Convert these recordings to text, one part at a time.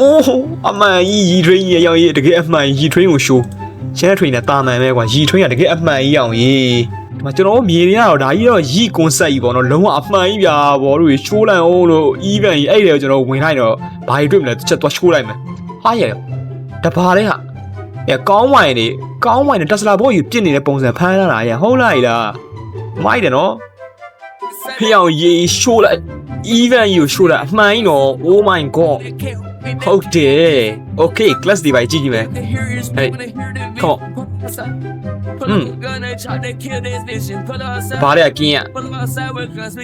အိုးအမှန်ကြီးရီထရင်းကြီးရောက်ရေးတကယ်အမှန်ရီထရင်းကိုရှိုးရှမ်းထရိန်နဲ့တာမန်ပဲကွာရီထရင်းကတကယ်အမှန်ကြီးအောင်ရေးဒီမှာကျွန်တော်တို့မြေတွေကတော့ဒါကြီးတော့ရီကွန်ဆက်ကြီးပေါ့နော်လုံးဝအမှန်ကြီးဗျာဘောတို့ရှိုးလိုက်အောင်လို့ even ကြီးအဲ့တယ်ကျွန်တော်ဝင်လိုက်တော့ဘာကြီးတွေ့မလဲတစ်ချက်သွားရှိုးလိုက်မယ်ဟာရတဘာလဲဟာအဲကောင်းဝိုင်နေကောင်းဝိုင်နဲ့တက်စလာဘောကြီးပြစ်နေတဲ့ပုံစံဖမ်းလာတာရဟုတ်လားလားမိုက်တယ်နော်ဖျောင်ရေရှိုးလိုက် even ကြီးကိုရှိုးလိုက်အမှန်ကြီးနော် oh my god ဟုတ်တယ် okay class ဒီပါကြည့်ကြည့်မယ် Hey, come on. Mm. ဘာလဲကင်းရ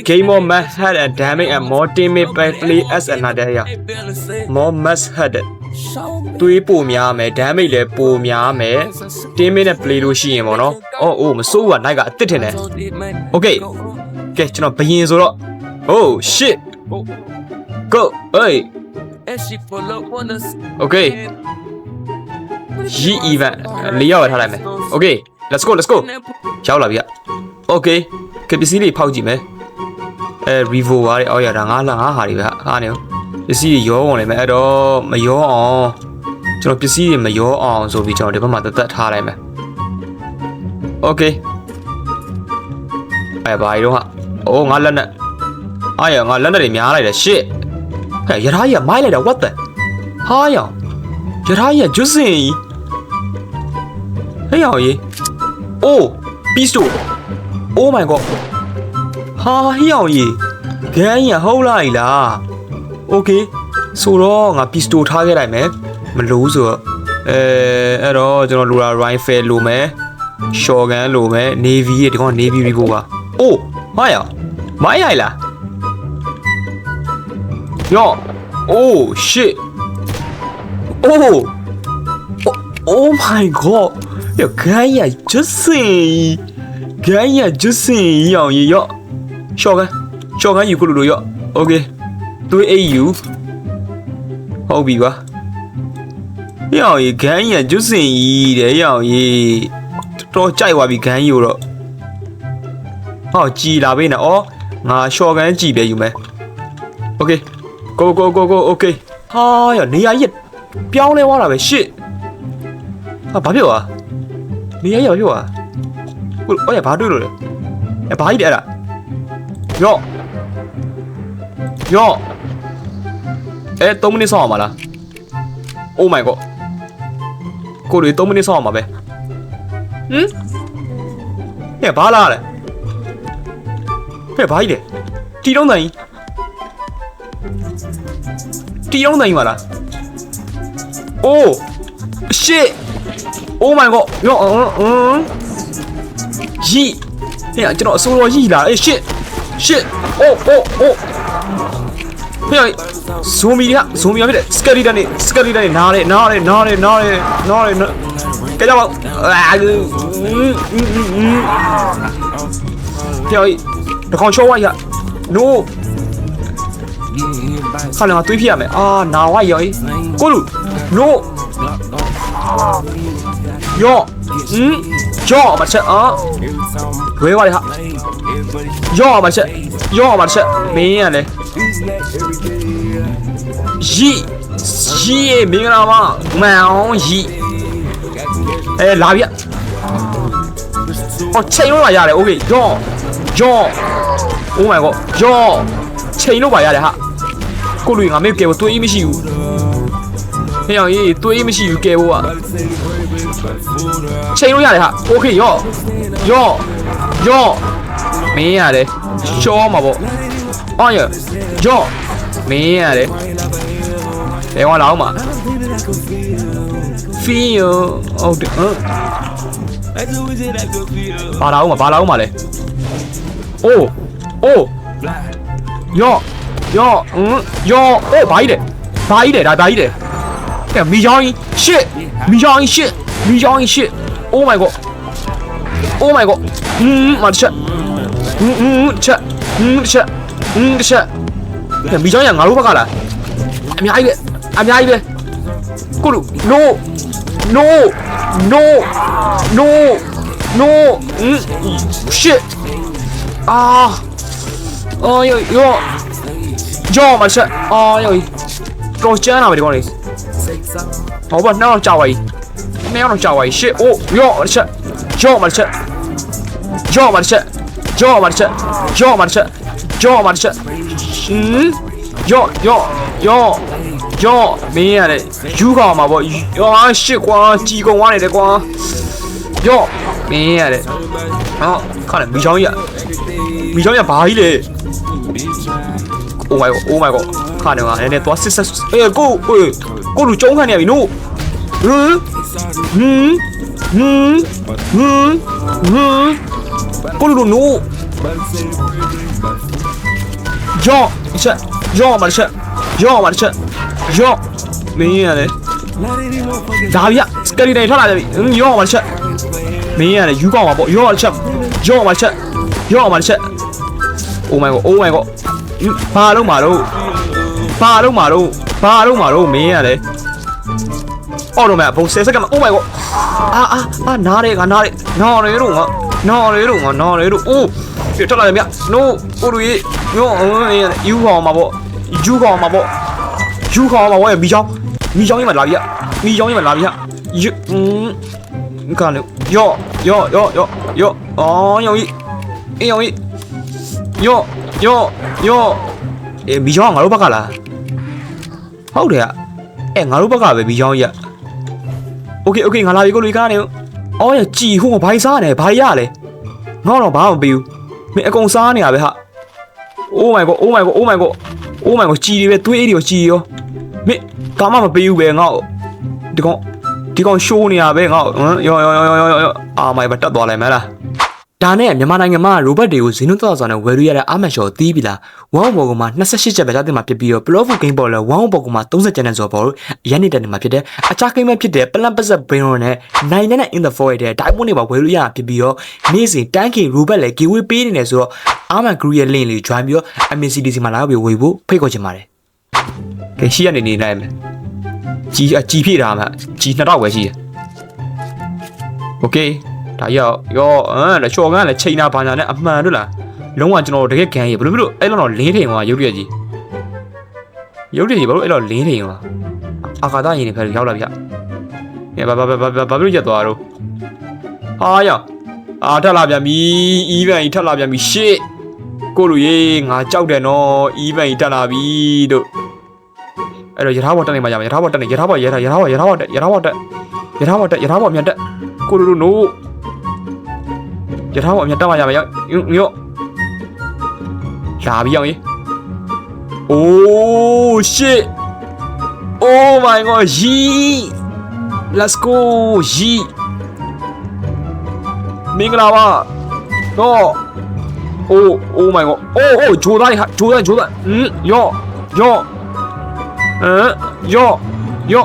Game of Mass had a damage and more teammate by play as another ရ more mass had တွေးပိုများမယ် damage လည်းပိုများမယ် teammate နဲ့ play လို့ရှိရင်ပေါ့နော်အော်အိုးမစိုးဘူးက night ကအစ်စ်ထင်တယ် Okay ကဲကျွန်တော်ဘယင်ဆိုတော့ oh shit go hey okay ရီ event လေးရောက်ရထားလိုက်မယ် okay let's go let's go ရောက်လာပြီ။ Okay ကပစ္စည်းလေးဖောက်ကြည့်မယ်။အဲ Revo ပါတဲ့အော်ရတာငါးလာငါးဟာတွေပဲဟာနေပစ္စည်းတွေရောကုန်လိမ့်မယ်အဲ့တော့မရောအောင်ကျွန်တော်ပစ္စည်းတွေမရောအောင်ဆိုပြီးကျွန်တော်ဒီဘက်မှာတက်တက်ထားလိုက်မယ်။ Okay အဲဘာရောဟာအိုးငါလက်နဲ့အားရငါလက်နဲ့တွေများလိုက်တယ် shit ဟဲ့ရထားကြီးကမိုက်လိုက်တာ what the ဟာယောရထားကြီးကကျွတ်စင်ကြီးဟဲ့ယောကြီး Oh pistol Oh my god ဟာဟိအောင်ကြီးဂန်းကြီးဟုတ်လားလား Okay ဆိုတော့ငါ pistol ထားခဲ့လိုက်မယ်မလို့ဆိုတော့အဲအဲ့တော့ကျွန်တော်လိုတာ rifle လိုမယ် shotgun လိုမယ် navy ရဲ့ဒီကောင် navy revo ပါ Oh ဟာရမိုင်းရိုင်လား ယော Oh shit Oh Oh, oh my god 哟，干呀，就是干呀，就是要也要，小干，小干有咕噜噜要，OK，对 AU，好比吧，要也干呀，就是一的要也，多再话比干有了，好，记那边呢哦，啊， ကိုကိုကိုကိုโอเคဟာရနေရာကြီးပြောင်းလဲသွားတာပဲရှစ်ဟာဘာဖြစ်သွားနေရာကြီးဘာဖြစ်သွားဟိုအဲ့ဘာတွေ့လို့လဲအဲ့ဘာကြီးလဲအဲ့ဒါယော့ယော့အဲ3မိနစ်ဆောင်အောင်ပါလား Oh my god ကိုတွေ3မိနစ်ဆောင်အောင်ပါပဲဟမ်ဟဲ့ဘာလာလဲဟဲ့ဘာကြီးလဲတီတော့နိုင်ကြီး တီတုံးတိုင်မလား Oh shit Oh my god ရောအင်းအင်းရီဟဲ့ကျွန်တော်အစိုးရရီလာအေး shit shit oh oh oh ဟဲ့ဇိုမီကဇိုမီကဖြစ်တယ်စကယ်လီတန်နေစကယ်လီတန်နေနားတယ်နားတယ်နားတယ်နားတယ်နားတယ်ကြကြပါအာဟဲ့တကောင်ချောဝါရ no ခါလည်းငါတွေးပြရမယ်အာနာဝါရောကိုလူ no ယောอืมယောမချက်အာဝဲပါလေဟာယောမချက်ယောမချက်မင်းရလေရီရီမင်္ဂလာပါမောင်ရီအဲလာပြဟောချိန်လို့ပါရတယ်โอเคယောယော Oh my god ယော ချိန်လို့ပါရတယ်ဟာကိုလူငါမေးကဲတွေးမရှိဘူးဟဲ့အောင်ကြီးတွေးမရှိဘူးကဲဖို့อ่ะချိန်လို့ရတယ်ဟာโอเคရော့ရော့ရော့မင်းရတယ်ရှောမှာပေါ့အော်ရရော့မင်းရတယ်ဘယ်ဝါလာအောင်မှာဖီယိုဟုတ်တယ်ဟမ်ဘာလာအောင်မှာဘာလာအောင်မှာလဲအိုးအိုး 哟哟，嗯，哟，哦，白一点，白一点，来白一点。Damn, 米小鱼，shit，米小鱼，shit，米小鱼，shit，Oh my god，Oh my god，嗯，妈的 shit，嗯嗯嗯 shit，嗯 shit，嗯 shit，米小鱼俺都不干了，俺米阿姨，俺米阿姨，咕噜，no，no，no，no，no，嗯，shit，啊、uh。哦哟哟，哟马的车，哦哟，够尖啊，美国人，好不孬，骄傲的，没有骄傲的，shit，哦哟，我的车，叫我的车，叫我的车，哟，我的车，叫我的车，嗯，哟哟哟哟，咩嘞？有光嘛不？哟，shit，光激光玩的光，哟，咩嘞？啊，看嘞，没枪也，没枪也白嘞。Oh my god Oh my god ခါနေမှာနည်းနည်းသွားစစ်ဆက်အေးကိုကိုကိုလူကျုံးခံနေရပြီနို့ဟမ်ဟမ်ဟမ်ဟမ်ဟမ်ကိုလူနို့ယောချက်ယောမချက်ယောမချက်ယောမင်းရတယ်ဒါဗျစကရီတိုင်းထွက်လာကြပြီယောမချက်မင်းရတယ်ယူကောင်းပါပေါ့ယောချက်ယောမချက်ယောမချက် Oh my god Oh my god ဘာလို့မာတော့ဘာလို့မာတော့ဘာလို့မာတော့မင်းရတယ်အော်တော့မဘုံ10စက္ကန့် Oh my god အာအာအာနားရဲကနားရဲနားရဲတော့ငါနားရဲတော့ငါနားရဲတော့အိုးပြထွက်လာတယ်မြ No ကိုလူကြီးညောယူခေါ်မှာပေါ့ယူခေါ်မှာပေါ့ယူခေါ်မှာပေါ့မီချောင်းမီချောင်းကြီးမှာလာပြီမီချောင်းကြီးမှာလာပြီယူอืมကလည်းယောယောယောယောယောအော်ယောကြီးအေးယောကြီး ယောယောယောအေးမီချောင်းကငါတို့ဘက်ကလားဟုတ်တယ်อ่ะအဲငါတို့ဘက်ကပဲမီချောင်းကြီးอ่ะโอเคโอเคငါလာပြီကိုလူကြီးကားနေအော်ရကြည်ဟိုဘိုင်းစားနေဘာရလဲငါတော့ဘာမှမပေးဘူးမင်းအကုန်စားနေရပဲဟာ Oh my god Oh my god Oh my god Oh my god ကြည်တွေပဲသွေးအေးတွေရောကြည်ရောမင်းကာမမပေးဘူးပဲငါ့ကိုဒီကောင်ဒီကောင်ရှိုးနေရပဲငါ့ကိုဟမ်ယောယောယောယောယောအာမိုင်ဘတက်သွားလိုက်မလား ဒါနဲ့မြန်မာနိုင်ငံမှာရိုဘတ်တွေကိုဇင်းနုသောဆောင်နဲ့ဝယ်လို့ရတဲ့အာမတ်ရှော်တီးပြီလားဝမ်ဘော်ကမှ28ချက်ပဲသားတင်မှာဖြစ်ပြီးတော့ပလော့ဖူဂိမ်းပေါ်လဲဝမ်ဘော်ကမှ30ချက်နဲ့ဆိုပေါ်ရန်နေတဲ့နေမှာဖြစ်တယ်အခြားဂိမ်းပဲဖြစ်တဲ့ပလန်ပတ်ဆက်ဘရင်းရောနဲ့နိုင်နဲ့ in the void တဲ့ဒိုင်မွန်တွေမှာဝယ်လို့ရတာဖြစ်ပြီးတော့နေ့စဉ် 10k ရိုဘတ်လဲ giveaway ပေးနေတယ်ဆိုတော့အာမန်ဂရူရဲ့ link လေး join ပြီးတော့ MCDC မှာလာပြီးဝယ်ဖို့ဖိတ်ခေါ်ချင်ပါတယ်ကဲရှိရနေနေနိုင်မယ်ကြီးအကြီးဖြည့်တာမှကြီး2000ပဲရှိရ Okay ဒါရောရောအမ်လက်ချော်ကန်းလည်းချိန်တာဘာညာနဲ့အမှန်တို့လားလုံးဝကျွန်တော်တကယ်ခံရဘယ်လိုမျိုးအဲ့လောက်တော့လင်းထိန်သွားရုပ်ရည်ကြီးရုပ်ရည်ကြီးဘာလို့အဲ့လောက်လင်းထိန်သွားအာကာသရင်နေဖက်ရောက်လာပြီဟဲ့ဘာဘာဘာဘာဘာလို့ရက်သွားတော့ဟာရောအာထက်လာပြန်ပြီ event ကြီးထက်လာပြန်ပြီ shit ကိုလူရေးငါကြောက်တယ်နော် event ကြီးတက်လာပြီတို့အဲ့တော့ရထားဘောတက်နေမှာကြမှာရထားဘောတက်နေရထားဘောရထားရထားဘောရထားဘောတက်ရထားဘောတက်ရထားဘောတက်ရထားဘောမြန်တက်ကိုလိုလိုနိုး ရထားပေါ်အမြတ်တက်မှရမယ်ရောက်ညော့လာပြီးအောင်ရေ Oh shit Oh my god ရီ Let's go ရီမင်္ဂလာပါတော့ Oh oh my god Oh oh ဂျိုးတိုင်းဟာဂျိုးတိုင်းဂျိုးတိုင်းဟမ်ယောယောဟမ်ယောယော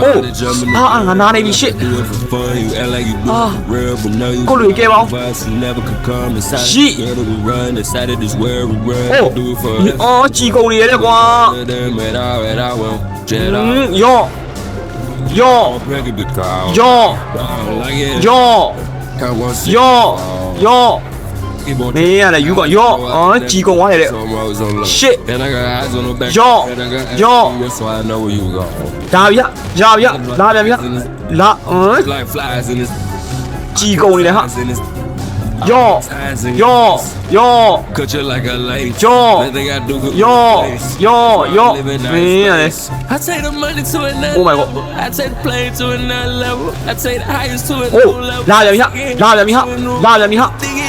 哦，啊，俺拿那笔是啊，过来给我。是，哦，哦，几公里了哥？嗯，哟，哟，哟，哟，哟，哟，哟。 မင်းရတယ်ယူကောင်ယော့အော်ကြီးကုန်သွားတယ်တဲ့ shit ယော့ယော့ဒါဗျရာဗျလာပြန်ဗျလာအော်ကြီးကုန်နေတယ်ဟာ Yo, yo, yo, cut you like a lace. Yo, I think I do good yo, yo, yo. Man, I take the money to another. Oh my god. I take the plane to another level. I take the highest to another oh. level. လာပြန်ပြီဟာလာပြန်ပြီဟာလာပြန်ပြီဟာ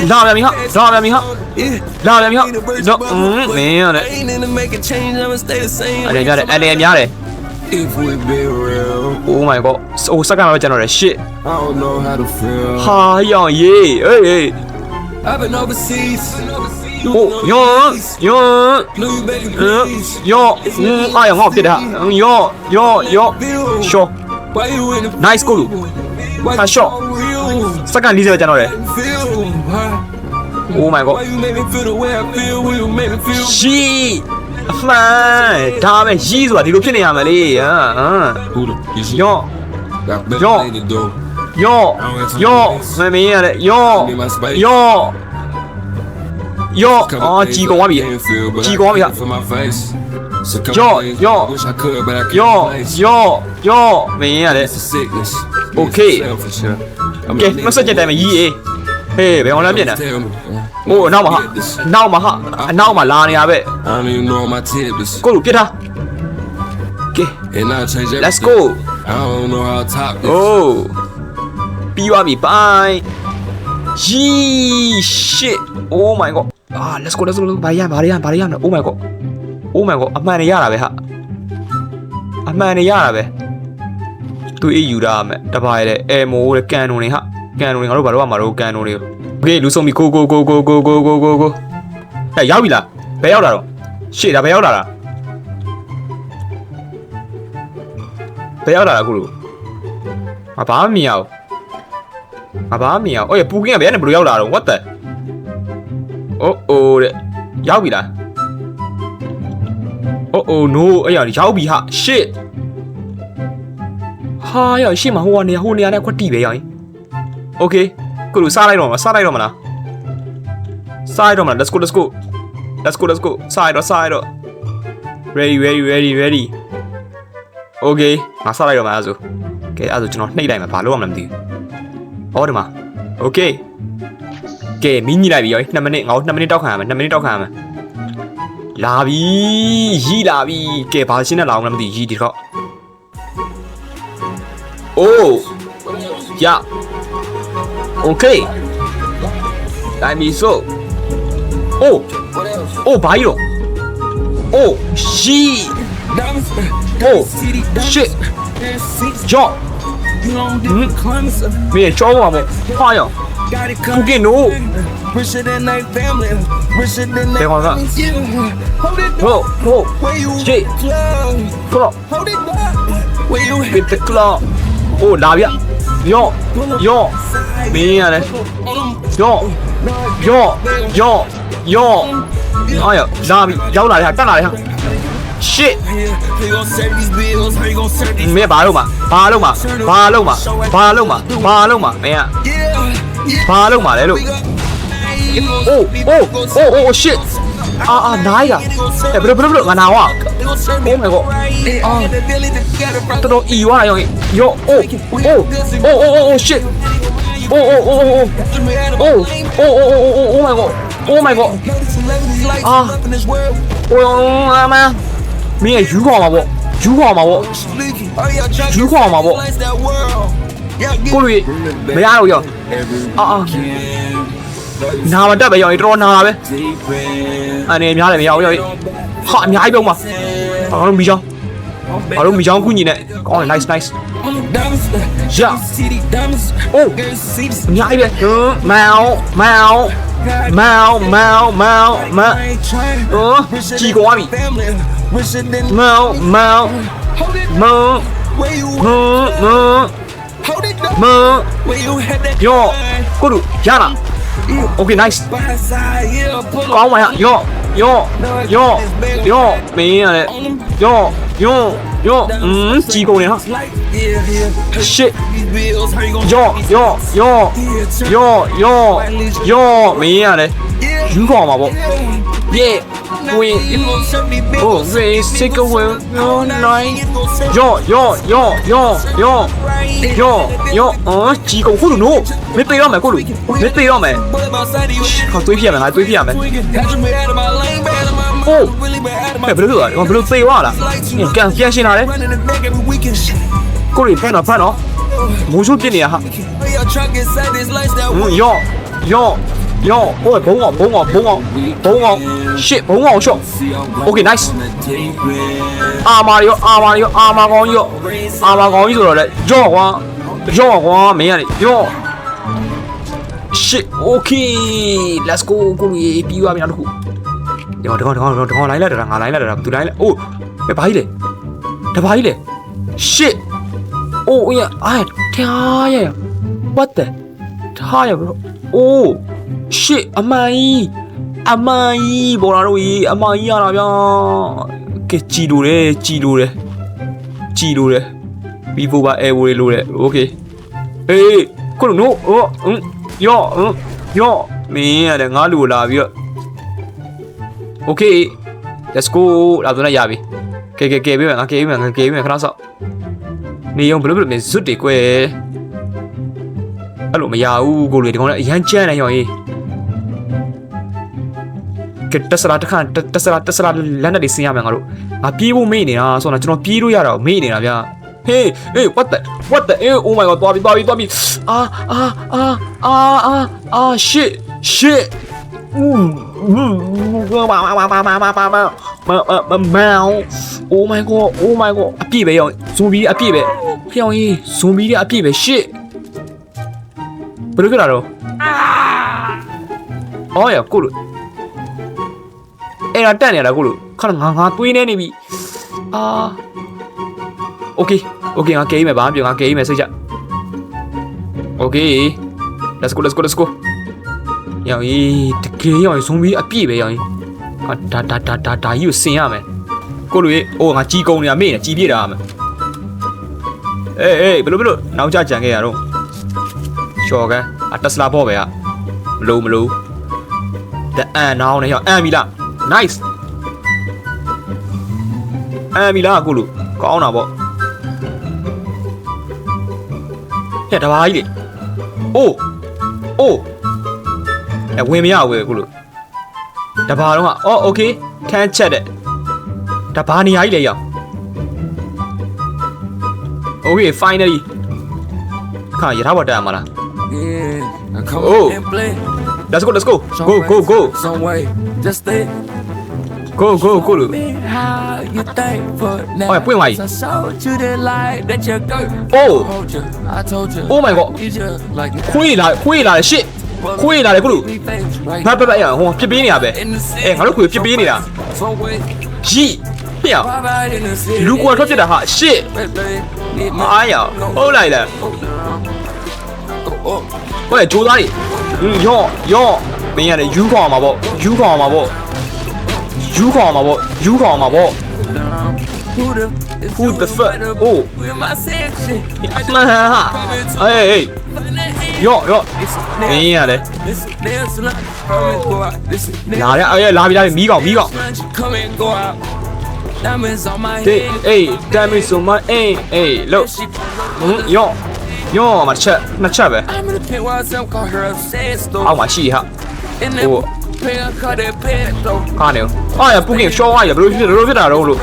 လာပြန်ပြီဟာလာပြန်ပြီဟာလာပြန်ပြီဟာတော့မင်းရတယ်အဲ့ဒါကြတယ်အဲ့ဒါများတယ် If we be real. Oh my god. お魚はじゃない。Shit. I don't know how to feel. はやん、イェイ。えい。I've been overseas. お、よん、よん、うん、よ、うん、あやん、オッケーだ。うん、よ、よ、よ、しょ。ナイスコール。あ、しょ。魚理解じゃない。Oh my god. shi. မှန်ဒါပဲရီးဆိုတာဒီလိုဖြစ်နေရမှာလေဟာယော Yo. Yo. Yo. မမင်းရတယ် Yo. Yo. Yo. အော်ကြီးကောင်းပြီကြီးကောင်းပြီဟာ Yo. Yo. Yo. Yo. Yo. မင်းရတယ် Okay. Okay. မဆက်ကြတဲ့မကြီးအေး ဟေးဘယ်အောင်လဲပြင်နေ Tell me. ဟိုအနောက်မှာဟာအနောက်မှာဟာအနောက်မှာလာနေရပဲ I don't even know my tidbits. ကိုလူပြစ်ထားကဲ And I change everything. let's go I don't know how to top this. oh ပြီးသွားပြီ bye ရီ shit oh my god အာ let's go let's go ဘာရဘာရဘာရမလဲ oh my god oh my god အမှန်နေရတာပဲဟာအမှန်နေရတာပဲသူအေးယူတာမယ်တပါးရဲအဲမိုးတဲ့ကန်နုံတွေဟာ ကန်နုံတွေငါတို့ဘာလို့ကမှာတော့ကန်နုံတွေโอเคလူဆုံးပြီ go go go go go go go go go ဟဲ့ရောက်ပြီလားဘယ်ရောက်လာတော့ရှေ့ဒါဘယ်ရောက်လာတာဘယ်ရောက်လာတာခုလို့ငါဘာမှမမြင်အောင်ငါဘာမှမမြင်အောင်အော်ရပူကင်းကဘယ်ကနေဘယ်လိုရောက်လာတော့ what the အိုးအိုးတဲ့ရောက်ပြီလားအိုးအိုး no အဲ့ရရောက်ပြီဟာ shit ဟာရရှေ့မှာဟိုကနေဟိုနေရာနဲ့ခွက်တီပဲရောက်ရင် okay ကိုလူစားလိုက်တော့မလားစားလိုက်တော့မလားစားလိုက်တော့မလား let's go let's go let's go let's go စားလိုက်တော့စားလိုက်တော့ ready ready ready ready okay ငါစားလိုက်တော့မှာအဲ့ဒါဆိုကဲအဲ့ဒါဆိုကျွန်တော်နှိပ်လိုက်မှာဘာလို့ရမလဲမသိဘူးဟောဒီမှာ okay ကဲမင်းကြီးလိုက်ပြီရော2မိနစ်ငါတို့2မိနစ်တောက်ခံရမယ်2မိနစ်တောက်ခံရမယ်လာပြီရီးလာပြီကဲဘာရှင်းနဲ့လာအောင်လဲမသိရီးဒီတော့အိုးရ 오케이. 나미소. 오. 오 바이오. 오 시. 오 시. 저. 음. 위에 저거 하면 화요. 두개 노. 대화가. 오 오. 시. 클럽. With the club. 오 라비아. Down. Where you ကစ်တကလာအိုးလာဗျယောယောမင်းရတယ်ယောယောယောယောအာရလာပြီရောက်လာတယ်ဟာတက်လာတယ်ဟာ shit here? How you gonna serve these bills? How you gonna serve these မင်းဘာလို့မဘာလို့မဘာလို့မဘာလို့မဘာလို့မမင်းက Yeah, yeah. ဘာလို့မလဲလို့ We gon' Oh, oh, oh, oh, oh, shit. 아, 아, 나야. 야, 브르, 브르, 브르, 와, 나와. 오, 마이 갓. 아. 또, 너, 이, 와, 형. 요, 오, 오, 오, 오, 오, 오, 쉣. 오, 오, 오, 오, 오. 오, 오, 오, 오, 오, 오, 마이 갓. 오, 마이 갓. 아. 오, 형, 아, 마. 미야, 유거 아마 뭐. 유거 아마 뭐. 유거 아마 뭐. 꼬리, 왜 안 오겨? 아, 아. နာမတက်ပဲရောတော်တော်နာတာပဲအနေများတယ်မရဘူးရောဟာအများကြီးပုံပါဘာလို့မီချောင်းဘာလို့မီချောင်းကုညီနဲ့ကောင်းတယ် nice nice Yeah. Oh. အများကြီးပဲဟမ်မောင်မောင်မောင်မောင်မောင်မောင်အော်ကြီးကွာပြီမောင်မောင်မောင်ဟမ်မောင်မောင်ယောကိုလူရလား OK，nice，光往下，Yo，Yo，Yo，Yo，啊嘞，Yo，Yo，Yo，嗯，鸡公嘞哈，Shit，Yo，Yo，Yo，Yo，Yo，Yo，啊嘞，疯狂嘛不，耶。When Jose take a all night. Yo, yo, yo, yo, yo, yo, yo, uh, chỉ cầu khúc nụ. Mấy tay đó mày khúc nụ. Mấy tay đó mày. Còn tôi kia mày lại tôi kia mày. Ô, mày phải lừa, còn phải lừa tay quá là. Nhìn kia kia xin nào đấy. Nó nó. Muốn chút hả? Yo, yo. Yo, ôi bốn ngọn, bốn ngọn, bốn ngọn, bốn ngọn. Shit, bốn ngọn shot. Okay, nice. Armor ရော armor ရော armor ကောင်းကြီးရော armor ကောင်းကြီးဆိုတော့လေကြော့ကွာကြော့ကွာမင်းကနေကြော့ shit okay let's go ကိုလူရေးပြီးသွားပြီနောက်တစ်ခုဒီကောင်ဒီကောင်ဒီကောင်ဒီကောင်လိုက်လိုက်တာငါလိုက်လိုက်တာသူလိုက်လိုက်အိုးမဘာကြီးလဲတဘာကြီးလဲ shit အိုးအင်းအားထားရ what the ထားရ bro အိုး shit အမှန်ကြီးအမှန်ကြီးပေါ်လာတော့ကြီးအမှန်ကြီးရတာဗျာကဲကြည်လို့တယ်ကြည်လို့တယ်ကြည်လို့တယ်ပြီးဖို့ပါအဲဝေးလို့တယ်โอเคအေးကိုနိုဟောဟမ်ယောဟမ်ယောမင်းရတယ်ငါလူလာပြီးတော့โอเค let's go လာတော့ရပြီကဲကဲကဲပြီးမယ်ငါကဲပြီးမယ်ငါကဲပြီးမယ်ခဏဆောက်နေအောင်ဘယ်လိုဘယ်လိုမင်းဇွတ်တွေကွယ် အဲ့လိုမရဘူးကိုလေဒီကောင်လည်းအရန်ကြမ်းနေရောရေးကဲတက်စလာတစ်ခါတက်တက်စလာတက်စလာလက်နဲ့လေးဆင်းရမယ်ငါတို့ငါပြေးဖို့မေ့နေတာဆိုတော့ကျွန်တော်ပြေးလို့ရတာကိုမေ့နေတာဗျာ Hey hey what the what the hey oh my god သွားပြီသွားပြီသွားပြီအာအာအာအာအာအာ shit shit မမမမမမမမမမမ oh my god oh my god အပြည့်ပဲရောဇွန်ဘီအပြည့်ပဲဖျောင်းကြီးဇွန်ဘီတွေအပြည့်ပဲ shit 왜 그러 러? 어야 꼬 르. 에라 딴이라 꼬 르. 카랑 강하 뿌이네 니 비. 아. 오케이 오케이 아 게임에 봐. 아 게임에 쓰 자. 오케 이. 렛츠고 렛츠고 렛츠 고. 야이 되게 야이 좀비 아 삐베 야 이. 아 다다다다다 이거 신야 매. 꼬르 얘. 오ငါជីကုံနေရမေ့နေជីပြေတာမယ်။အေးအေးဘယ်လိုဘယ်လိုနောက်ကြကြံခဲ့ရတော့ ရှော်ကန်အတက်စလာပေါ့ပဲဟာမလို့မလို့တအန်နောင်းနေရောအန်ပြီလား nice အမ်မီလာကိုလူကောင်းတာပေါ့ဟဲ့တဘာကြီးလေအိုးအိုးအဲဝင်မရဘူးကိုလူတဘာတော့ကအော်โอเคခန်းချက်တဲ့တဘာနေရာကြီးလေရောက် Okay finally ခါရထားပေါ်တက်ရမှာလား Yeah. Now come oh. and play. Let's go, let's go. Some go, go, go. Some way. Just stay. Go, go, go. How you thank for now. Ôi, quên mày. Oh. Oh my god. 回来，回来，shit。ခွေးလာတယ်ကုလူငါပြပြရအောင်ဟိုပြစ်ပေးနေတာပဲအဲငါတို့ခွေးပြစ်ပေးနေတာရီပြလူကွာထွက်ပြတာဟာရှစ်အားရဟုတ်လိုက်လား ဟဲ့ဂျိုးသားကြီးယော့ယော့မင်းရတယ်ယူခေါ်မှာပေါ့ယူခေါ်မှာပေါ့ယူခေါ်မှာပေါ့ယူခေါ်မှာပေါ့ Who the fuck? Oh. Man, ha. Hey, hey. Yo, yo. မင်းရတယ်လာရအေးလာပြီလာပြီမီးကောင်မီးကောင် Damage on my head. Hey, damage on my head. Hey, look. ယော့ ညောမှာတစ်ချက်နှစ်ချက်ပဲအောက်မှာရှိဟာဟိုကားနေဟာရပုကင်ရှော့ဟာရဘယ်လိုဖြစ်ဘယ်လိုဖြစ်တာတော့လို့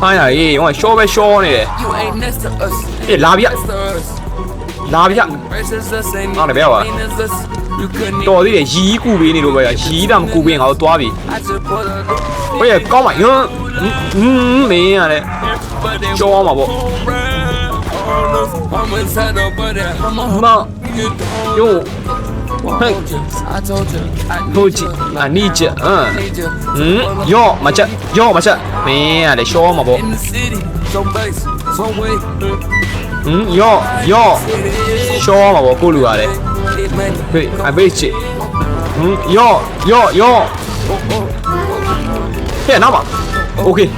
ဟာရရေးဟိုရှော့ပဲရှော့နေတယ်အေးလာပြလာပြဟာလည်းပဲပါတော်သေးတယ်ရီးကူပေးနေလို့ပဲရီးတာမကူပေးငါတို့သွားပြီဟိုရကောင်းပါယွန်းမင်းရတဲ့ကြောအောင်ပါပေါ့ まあ、よう。はい。もう一、まあ、にち、うん。うん、よう、まちゃ、よう、まちゃ。めやでしょ、まぼ。うん、よう、よう。しょ、まぼ、こるわで。はい、あべち。うん、よう、よう、よう。へや、なま。OK。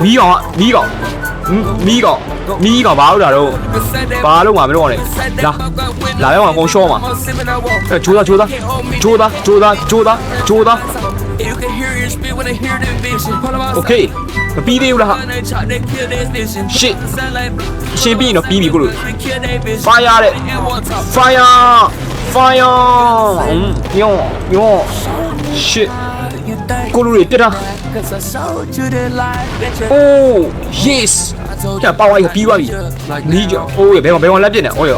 みが、みが。ん、みが。 မီးကောင်ဘာလို့လာတော့ဘာလို့မှာမလို့ကောင်လဲလာလာရဲကောင်ကောင်ရှော့မှာအဲချိုးသားချိုးသားချိုးသားချိုးသားချိုးသားချိုးသား Okay မပြီးသေးဘူးလားဟာ Shit ရှင်ပြီးနော်ပြီးပြီကိုလို့ Fire တဲ့ Fire Fire ညောညော Shit ကိုလို့တွေပြတာ Oh yes I told ညပါဝါရပြီးသွားပြီမီးကြောအိုးရဘယ်ကောင်ဘယ်ကောင်လက်ပြစ်နေအိုးရ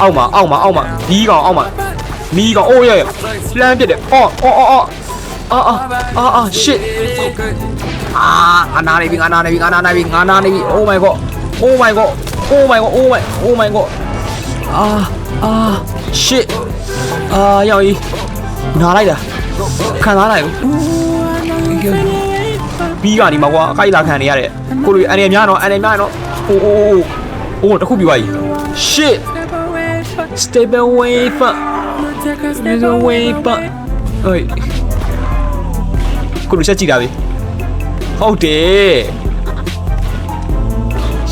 အောက်မှာအောက်မှာအောက်မှာမီးကောင်အောက်မှာမီးကောင်အိုးရလှမ်းပြစ်တယ်အော်အော်အော်အော်အာအာအာ shit It's okay. အာငါနာနေပြီငါနာနေပြီငါနာနေပြီငါနာနေပြီ oh my god oh my god oh my god oh my oh my god အာအာ shit အာရောက်ကြီးနာလိုက်တာခံစားလိုက်ဘူး ပြီးကဒီမှာကွာအကိုက်လာခံနေရတဲ့ကိုလူအန်ရများတော့အန်ရများတော့အိုးအိုးအိုးအိုးတခုပြီးပါကြီး shit step away fuck step away fuck ဟိုကိုလူချက်ကြည့်တာပဲဟုတ်တယ်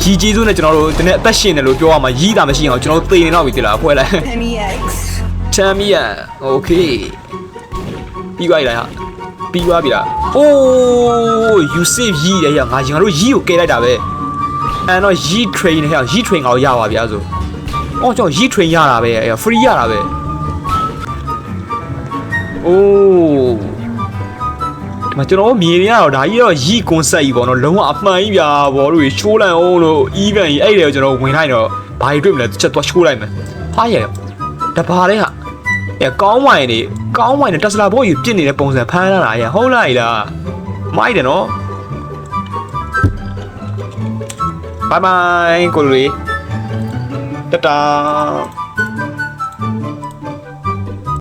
ရီကြီးစုနဲ့ကျွန်တော်တို့ဒီနေ့အသက်ရှင်တယ်လို့ပြောရမှာရီးတာမရှိအောင်ကျွန်တော်တို့သေနေတော့ပြီတိလားဖွဲလိုက် Tammy X Tammy X okay ပြီးပါရလား ပြီးသွားပြီလားအိုး you save ရီးတယ်ရငါငါတို့ရီးကိုကဲလိုက်တာပဲအဲ့တော့ရီး train နဲ့ဟဲ့ရီး train ငါတို့ရပါဗျာဆိုအော်ကျွန်တော်ရီး train ရတာပဲအဲ့ free ရတာပဲအိုးဒီမှာကျွန်တော်မြင်နေရတော့ဒါကြီးတော့ရီး concept ကြီးပေါ့နော်လုံးဝအမှန်ကြီးဗျာဘောတို့ရှိုးလိုက်အောင်လို့ event ကြီးအဲ့တယ်ကိုကျွန်တော်ဝင်လိုက်တော့ဘာကြီးတွေ့မလဲတစ်ချက်သွားရှိုးလိုက်မယ်ဟာရဲ့တဘာလဲဟာ အဲကောင်းဝိုင်နေကောင်းဝိုင်နဲ့တက်စလာဘောကြီးပြစ်နေတဲ့ပုံစံဖမ်းလာတာရဟုတ်လားလားမိုက်တယ်နော်ဘိုင်ဘိုင်ကိုလူလေးတတာ